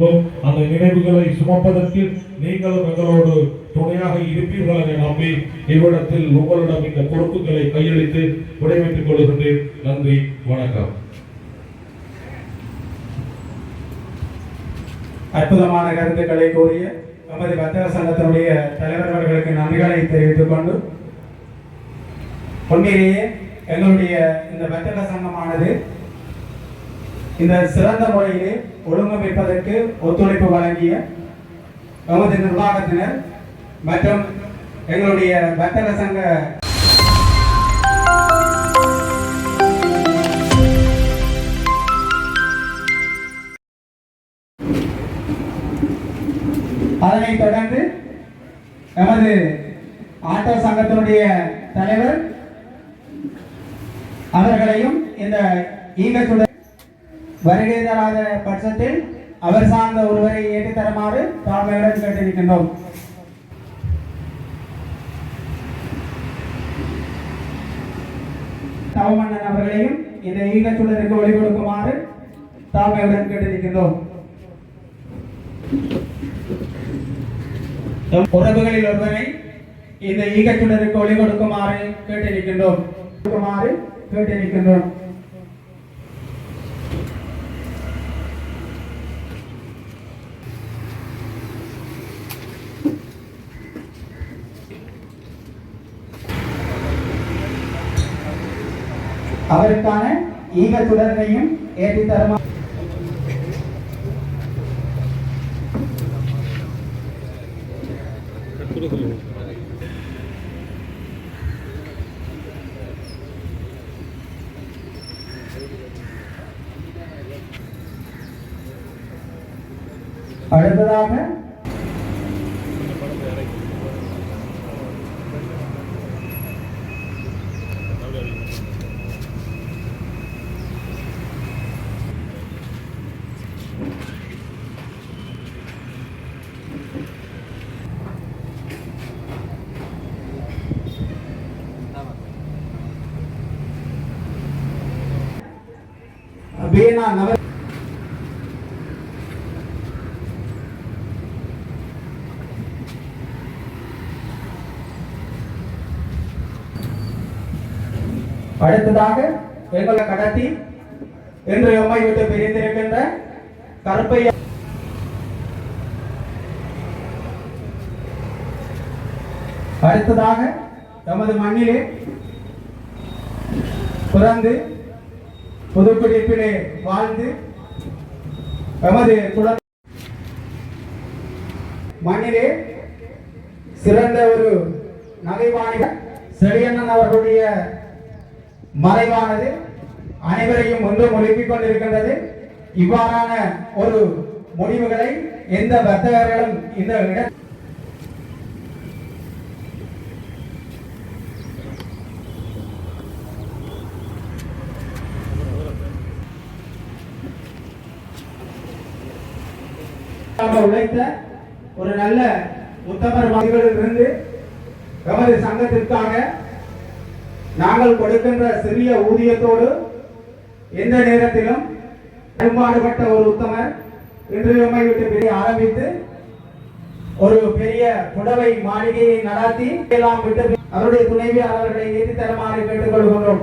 அந்த நினைவுகளை சுமப்பதற்கு நீங்களும் எங்களோடு துணையாக இருப்பீர்கள் என நம்பி இவ்விடத்தில் உங்களிடம் இந்த பொறுப்புகளை கையளித்து விடைபெற்றுக் கொள்கின்றேன். நன்றி வணக்கம். அற்புதமான கருத்துக்களை கூறிய நமது வர்த்தக சங்கத்தினுடைய தலைவர் அவர்களுக்கு நன்றிகளை தெரிவித்துக் கொண்டு உண்மையிலேயே எங்களுடைய இந்த வர்த்தக சங்கமானது இந்த சிறந்த முறையிலே ஒழுங்கமைப்பதற்கு ஒத்துழைப்பு வழங்கிய நமது நிர்வாகத்தினர் மற்றும் எங்களுடைய வர்த்தக சங்க அதனைத் தொடர்ந்து நமது ஆட்டோ சங்கத்தினுடைய தலைவர் அவர்களையும் இந்த ஈகத்துடன் வருகை தராத பட்சத்தில் அவர் சார்ந்த ஒருவரை ஏற்றி தருமாறு தாழ்மையுடன் கேட்டிருக்கின்றோம். தவமன்னன் அவர்களையும் இந்த ஈகச்சுடருக்கு ஒளி கொடுக்குமாறு தாழ்மையுடன் கேட்டிருக்கின்றோம். உறவுகளில் ஒருவரை இந்த ஈகச்சுடருக்கு ஒளி கொடுக்குமாறு கேட்டிருக்கின்றோம். கேட்டிருக்கின்றோம். அவருக்கான ஈகச்சுடரையும் ஏற்றி தருமா அடுத்ததாக வீணா நவ அடுத்ததாக எங்களை கடத்தி இன்று எம்மை விட்டு பிரிந்திருக்கின்ற கருப்பையா அடுத்ததாக நமது மண்ணிலே பிறந்து புதுக்குடிப்பிலே வாழ்ந்து எமது குழந்தை மண்ணிலே சிறந்த ஒரு நகைவாணிகர் செழியண்ணன் அவர்களுடைய மறைவானது அனைவரையும் ஒன்று எழுப்பிக் கொண்டிருக்கின்றது. இவ்வாறான ஒரு முடிவுகளை எந்த வர்த்தகர்களும் இந்த இட உழைத்த ஒரு நல்ல முத்தமர் மதிகளில் இருந்து எமது சங்கத்திற்காக நாங்கள் கொடுக்கின்ற சிறிய ஊதியத்தோடு எந்த நேரத்திலும் பெரும்பாடுபட்ட ஒரு உத்தமர் இன்று எம்மை விட்டு பெரிய ஆரம்பித்து ஒரு பெரிய புடவை மாளிகையை நடாத்தி எல்லாம் விட்டு அவருடைய துணைவியாளர்களை ஏற்றி தருமாறு கேட்டுக்கொள்கின்றோம்.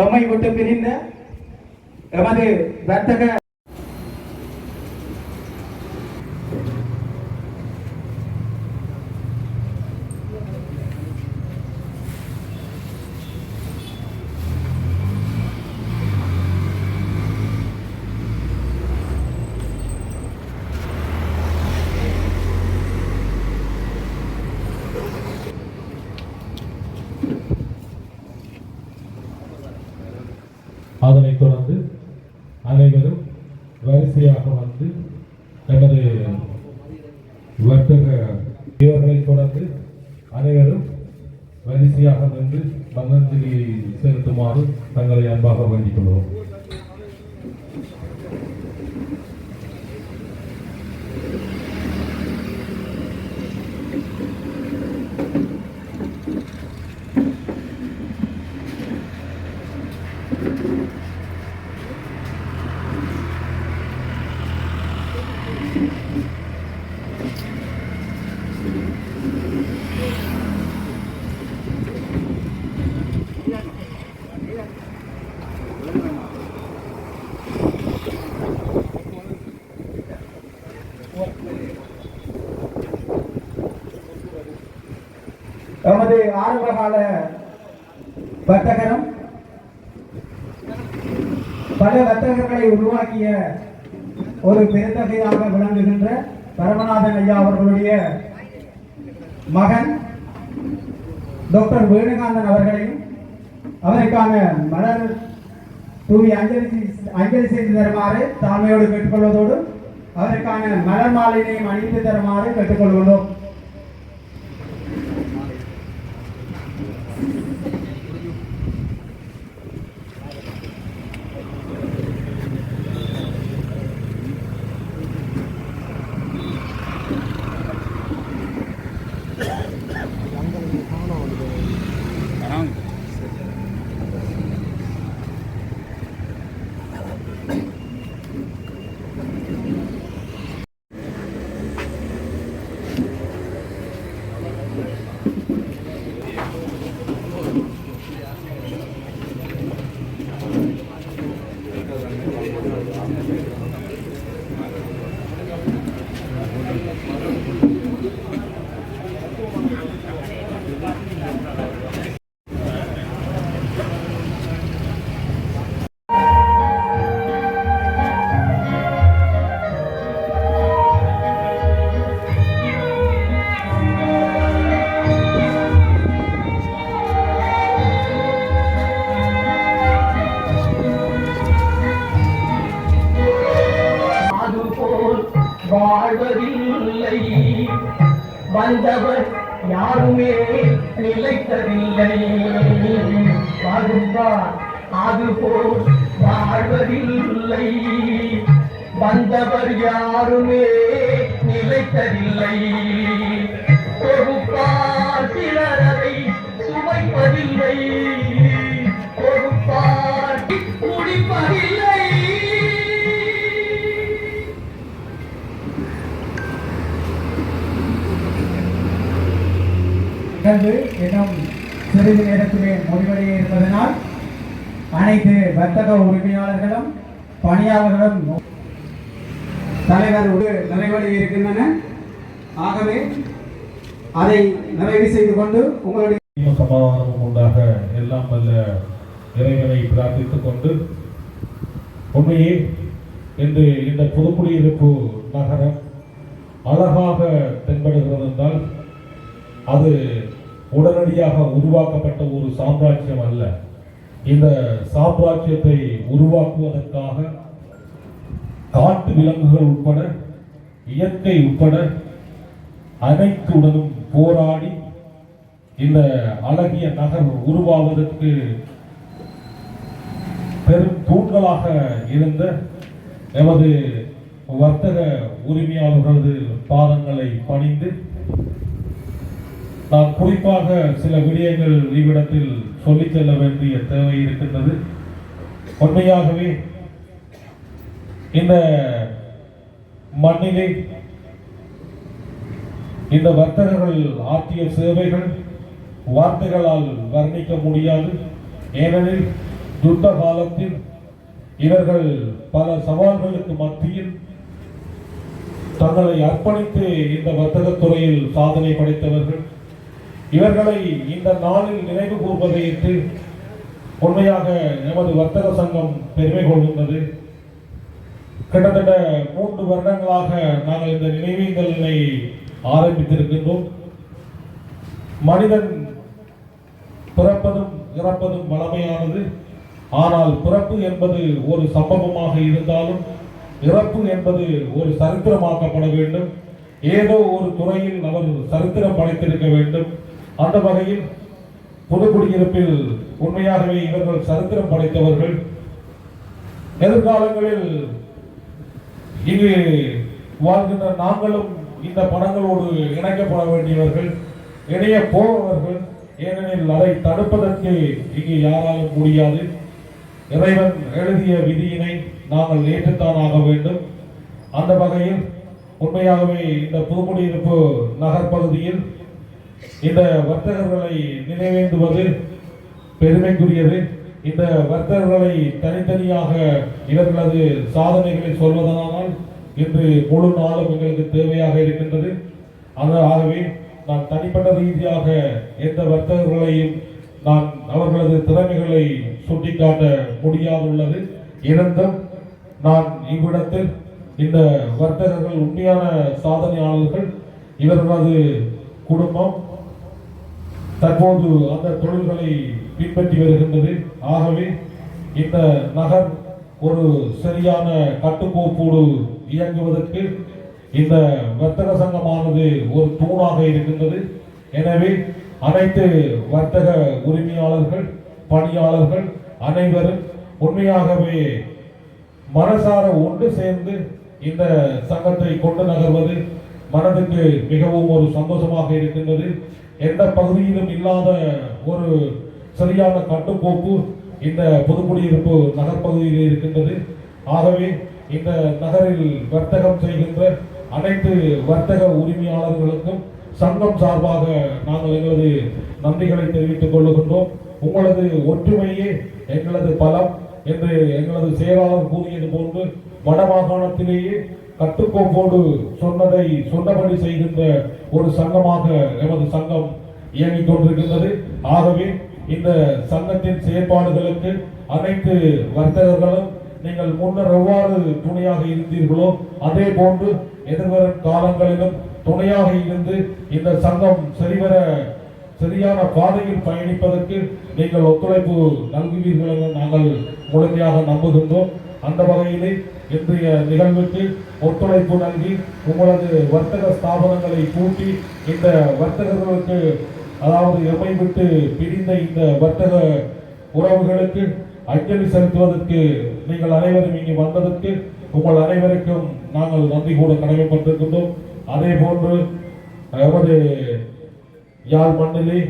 தம்மை விட்டு பிரிந்த எமது வர்த்தக அதனைத் தொடர்ந்து அனைவரும் வரிசையாக வந்து தனது வர்த்தக இவர்களைத் தொடர்ந்து அனைவரும் வரிசையாக நின்று மன்னஞ்சலி செலுத்துமாறு தங்களை அன்பாக வேண்டிக் கொள்வோம். எமது ஆரம்பகால வர்த்தகரம் பல வர்த்தகர்களை உருவாக்கிய ஒரு பெருந்தகையாக விளங்குகின்ற பரமநாதன் ஐயா அவர்களுடைய மகன் டாக்டர் வேணுகாந்தன் அவர்களையும் அவருக்கான மலர் தூவி அஞ்சலி அஞ்சலி செய்து தருமாறு தாழ்மையோடு கேட்டுக்கொள்வதோடு அவருக்கான மலர் மாலையினையும் அணிந்து தருமாறு கேட்டுக்கொள்கிறோம் வாழ்ந்தார் அதுபோல் வாழ்வதில்லை. வந்தவர் யாருமே நிலைத்ததில்லை. பொறுப்பார் சிலரதை சுமைப்பதில்லை பொறுப்பார் குடிப்பதில்லை. என்னும் சிறிது நேரத்திலே முடிவடைய இருப்பதனால் அனைத்து வர்த்தக உரிமையாளர்களும் பணியாளர்களும் தலைவர் ஒரு நிறைவடைய இருக்கின்றன. ஆகவே அதை நிறைவு செய்து கொண்டு உங்களுடைய ஆத்ம சமாதானமும் உண்டாக எல்லாம் வல்ல இறைவனை பிரார்த்தித்துக் கொண்டு உண்மையே இன்று இந்த புதுக்குடியிருப்பு நகரம் அழகாக தென்படுகிறது என்றால் அது உடனடியாக உருவாக்கப்பட்ட ஒரு சாம்ராஜ்யம் அல்ல. இந்த சாம்ராஜ்யத்தை உருவாக்குவதற்காக காட்டு விலங்குகள் உட்பட இயற்கை உட்பட அனைத்துடனும் போராடி இந்த அழகிய நகர் உருவாவதற்கு பெரும் தூண்களாக இருந்த எமது வர்த்தக உரிமையாளர்களது பாதங்களை பணிந்து நான் குறிப்பாக சில விடயங்கள் இவ்விடத்தில் சொல்லிச் செல்ல வேண்டிய தேவை இருக்கின்றது. உண்மையாகவே இந்த மண்ணிலே இந்த வர்த்தகர்கள் ஆற்றிய சேவைகள் வார்த்தைகளால் வர்ணிக்க முடியாது. ஏனெனில் யுத்த காலத்தில் இவர்கள் பல சவால்களுக்கு மத்தியில் தங்களை அர்ப்பணித்து இந்த வர்த்தகத் துறையில் சாதனை படைத்தவர்கள் இவர்களை இந்த நாளில் நினைவு கூர்வதையிட்டு உண்மையாக எமது வர்த்தக சங்கம் பெருமை கொள்கின்றது. கிட்டத்தட்ட மூன்று வருடங்களாக நாங்கள் இந்த நினைவேந்தலினை ஆரம்பித்திருக்கின்றோம். மனிதன் பிறப்பதும் இறப்பதும் வளமையானது. ஆனால் பிறப்பு என்பது ஒரு சம்பவமாக இருந்தாலும் இறப்பு என்பது ஒரு சரித்திரமாக்கப்பட வேண்டும். ஏதோ ஒரு துறையில் அவர் சரித்திரம் படைத்திருக்க வேண்டும். அந்த வகையில் புதுக்குடியிருப்பில் உண்மையாகவே இவர்கள் சரித்திரம் படைத்தவர்கள். எதிர்காலங்களில் இங்கு வாழ்கின்ற நாங்களும் இந்த படங்களோடு இணைக்கப்பட வேண்டியவர்கள் இணைய போபவர்கள். ஏனெனில் அதை தடுப்பதற்கு இங்கு யாராலும் முடியாது. இறைவன் எழுதிய விதியினை நாங்கள் ஏற்றுத்தான் ஆக வேண்டும். அந்த வகையில் உண்மையாகவே இந்த புதுக்குடியிருப்பு நகர்ப்பகுதியில் இந்த வர்த்தகர்களை நினைவேந்துவது பெருமைக்குரியது. இந்த வர்த்தகர்களை தனித்தனியாக இவர்களது சாதனைகளை சொல்வதனால் இன்று முழு நாளும் எங்களுக்கு தேவையாக இருக்கின்றது. அந்த ஆகவே நான் தனிப்பட்ட ரீதியாக எந்த வர்த்தகர்களையும் நான் அவர்களது திறமைகளை சுட்டிக்காட்ட முடியாதுள்ளது. இருந்தும் நான் இவ்விடத்தில் இந்த வர்த்தகர்கள் உண்மையான சாதனையாளர்கள். இவர்களது குடும்பம் தற்போது அந்த தொழில்களை பின்பற்றி வருகின்றது. ஆகவே இந்த நகர் ஒரு சரியான கட்டுக்கோப்போடு இயங்குவதற்கு இந்த வர்த்தக சங்கமானது ஒரு தூணாக இருக்கின்றது. எனவே அனைத்து வர்த்தக உரிமையாளர்கள் பணியாளர்கள் அனைவரும் உண்மையாகவே மனசார ஒன்று சேர்ந்து இந்த சங்கத்தை கொண்டு நகர்வது மனதுக்கு மிகவும் ஒரு சந்தோஷமாக இருக்கின்றது. எந்த பகுதியிலும் இல்லாத ஒரு சரியான கட்டுக்கோப்பு இந்த புதுக்குடியிருப்பு நகர்ப்பகுதியில் இருக்கின்றது. ஆகவே இந்த நகரில் வர்த்தகம் செய்கின்ற அனைத்து வர்த்தக உரிமையாளர்களுக்கும் சங்கம் சார்பாக நாங்கள் எங்களது நன்றிகளை தெரிவித்துக் கொள்ளுகின்றோம். உங்களது ஒற்றுமையே எங்களது பலம் என்று எங்களது செயலாளர் கூறியது போன்று வடமாகாணத்திலேயே கட்டுக்கோப்போடு சொன்னதை சொன்னபடி செய்கின்ற ஒரு சங்கமாக எமது சங்கம் இயங்கிக் கொண்டிருக்கின்றது. ஆகவே இந்த சங்கத்தின் செயற்பாடுகளுக்கு அனைத்து வர்த்தகர்களும் நீங்கள் முன்னர் எவ்வாறு துணையாக இருந்தீர்களோ அதே போன்று எதிர்வரும் காலங்களிலும் துணையாக இருந்து இந்த சங்கம் சரிவர சரியான பாதையில் பயணிப்பதற்கு நீங்கள் ஒத்துழைப்பு நல்குவீர்கள் என நாங்கள் முழுமையாக நம்புகின்றோம். அந்த வகையிலே இன்றைய நிகழ்வுக்கு ஒத்துழைப்பு நல்கி உங்களது வர்த்தக ஸ்தாபனங்களை கூட்டி இந்த வர்த்தகர்களுக்கு அதாவது எம்மை விட்டு பிரிந்த இந்த வர்த்தக உறவுகளுக்கு அஞ்சலி செலுத்துவதற்கு நீங்கள் அனைவரும் இங்கு வந்ததற்கு உங்கள் அனைவருக்கும் நாங்கள் நன்றி கூட கடமைப்பட்டிருக்கின்றோம். அதே போன்று எமது யாழ் மண்ணிலே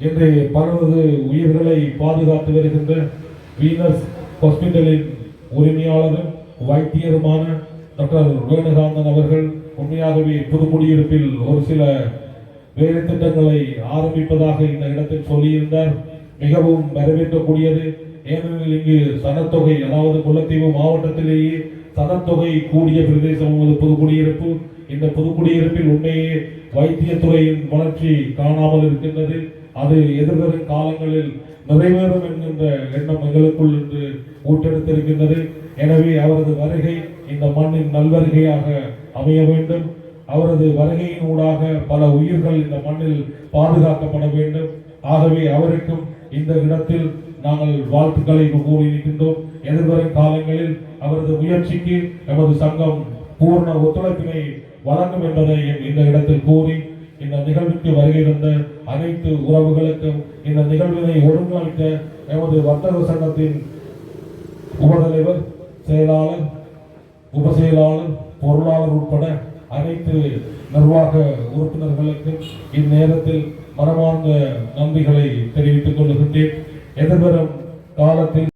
இன்று பலரது உயிர்களை பாதுகாத்து வருகின்ற வீனஸ் ஹாஸ்பிட்டலின் உரிமையாளரும் வைத்தியருமான டாக்டர் வேணுகாந்தன் அவர்கள் உண்மையாகவே புதுக்குடியிருப்பில் ஒரு சில வேலை திட்டங்களை ஆரம்பிப்பதாக இந்த இடத்தில் சொல்லியிருந்தார். மிகவும் வரவேற்கக்கூடியது. ஏனெனில் இங்கு சனத்தொகை அதாவது முல்லைத்தீவு மாவட்டத்திலேயே சனத்தொகை கூடிய பிரதேசம் நமது புதுக்குடியிருப்பு இந்த புதுக்குடியிருப்பில் உண்மையே வைத்தியத்துறையின் வளர்ச்சி காணாமல் இருக்கின்றது. அது எதிர்வரும் காலங்களில் நிறைவேறும் என்கின்ற எண்ணம் எங்களுக்குள் இன்று ஊட்டெடுத்திருக்கின்றது எனவே அவரது வருகை இந்த மண்ணின் நல்வருகையாக அமைய வேண்டும். அவரது வருகையின் ஊடாக பல உயிர்கள் இந்த மண்ணில் பாதுகாக்கப்பட வேண்டும். ஆகவே அவருக்கும் இந்த இடத்தில் நாங்கள் வாழ்த்துக்களை கூறி இருக்கின்றோம். எதிர்வரும் காலங்களில் அவரது முயற்சிக்கு எமது சங்கம் பூர்ண ஒத்துழைப்பினை வழங்கும் என்பதை இந்த இடத்தில் கூறி இந்த நிகழ்வுக்கு வருகை தந்த அனைத்து உறவுகளுக்கும் இந்த நிகழ்வினை ஒருங்கிணைத்த எமது வர்த்தக சங்கத்தின் உபதலைவர் செயலாளர் உபசெயலாளர் பொருளாளர் உட்பட அனைத்து நிர்வாக உறுப்பினர்களுக்கு இந்நேரத்தில் மனமார்ந்த நன்றிகளை தெரிவித்துக் கொள்கின்றேன். எதிர்வரும் காலத்தில்